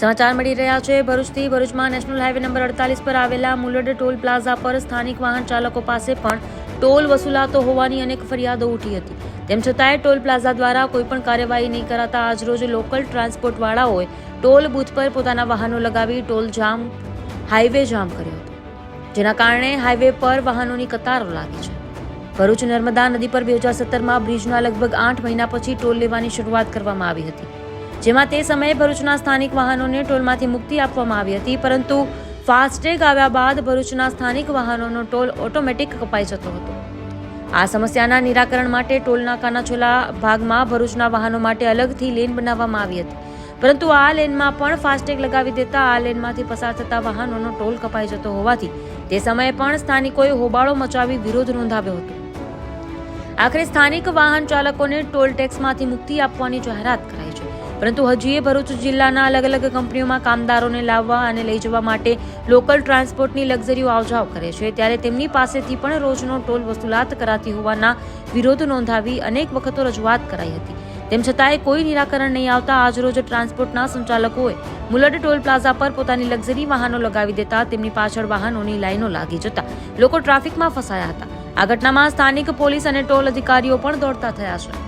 સમાચાર મળી રહ્યા છે. ભરૂચથી ભરૂચમાં નેશનલ હાઈવે નંબર અડતાલીસ પર આવેલા મુલડ ટોલ પ્લાઝા પર સ્થાનિક વાહન ચાલકો પાસે પણ ટોલ વસૂલાતો હોવાની અનેક ફરિયાદો ઉઠી હતી. તેમ છતાંય ટોલ પ્લાઝા દ્વારા કોઈપણ કાર્યવાહી નહીં કરાતા આજરોજ લોકલ ટ્રાન્સપોર્ટવાળાઓએ ટોલ બૂથ પર પોતાના વાહનો લગાવી ટોલ જામ, હાઈવે જામ કર્યો હતો. જેના કારણે હાઈવે પર વાહનોની કતારો લાગી છે. ભરૂચ નર્મદા નદી પર બે હજાર સત્તરમાં બ્રિજના લગભગ આઠ મહિના પછી ટોલ લેવાની શરૂઆત કરવામાં આવી હતી. જેમાં તે સમયે ભરૂચના સ્થાનિક વાહનોને ટોલમાંથી મુક્તિ આપવામાં આવી હતી, પરંતુ ફાસ્ટેગ આવ્યા બાદ ભરૂચના સ્થાનિક વાહનોનો ટોલ ઓટોમેટિક કપાઈ જતો હતો. આ સમસ્યાના નિરાકરણ માટે ટોલ નાકાના છેલ્લા ભાગમાં ભરૂચના વાહનો માટે અલગથી લેન બનાવવામાં આવી હતી. પરંતુ આ લેનમાં પણ ફાસ્ટેગ લગાવી દેતા આ લેનમાંથી પસાર થતા વાહનોનો ટોલ કપાઈ જતો હોવાથી તે સમયે પણ સ્થાનિકોએ હોબાળો મચાવી વિરોધ નોંધાવ્યો હતો. આખરે સ્થાનિક વાહન ચાલકોને ટોલ ટેક્સમાંથી મુક્તિ આપવાની જાહેરાત કરાઈ છે. પરંતુ હજીએ ભરૂચ જિલ્લાના અલગ અલગ કંપનીઓમાં કામદારોને લાવવા અને લઈ જવા માટે લોકલ ટ્રાન્સપોર્ટની લક્ઝરીઓ આવજાવ કરે છે, ત્યારે તેમની પાસેથી પણ રોજનો ટોલ વસૂલાત કરાતી હોવાના વિરોધ નોંધાવી અનેક વખતો રજૂઆત કરાઈ હતી. તેમ છતાંય કોઈ નિરાકરણ નહીં આવતા આજરોજ ટ્રાન્સપોર્ટના સંચાલકોએ મુલડ ટોલ પ્લાઝા પર પોતાની લક્ઝરી વાહનો લગાવી દેતા તેમની પાછળ વાહનોની લાઈનો લાગી જતા લોકો ટ્રાફિકમાં ફસાયા હતા. આ ઘટનામાં સ્થાનિક પોલીસ અને ટોલ અધિકારીઓ પણ દોડતા થયા છે.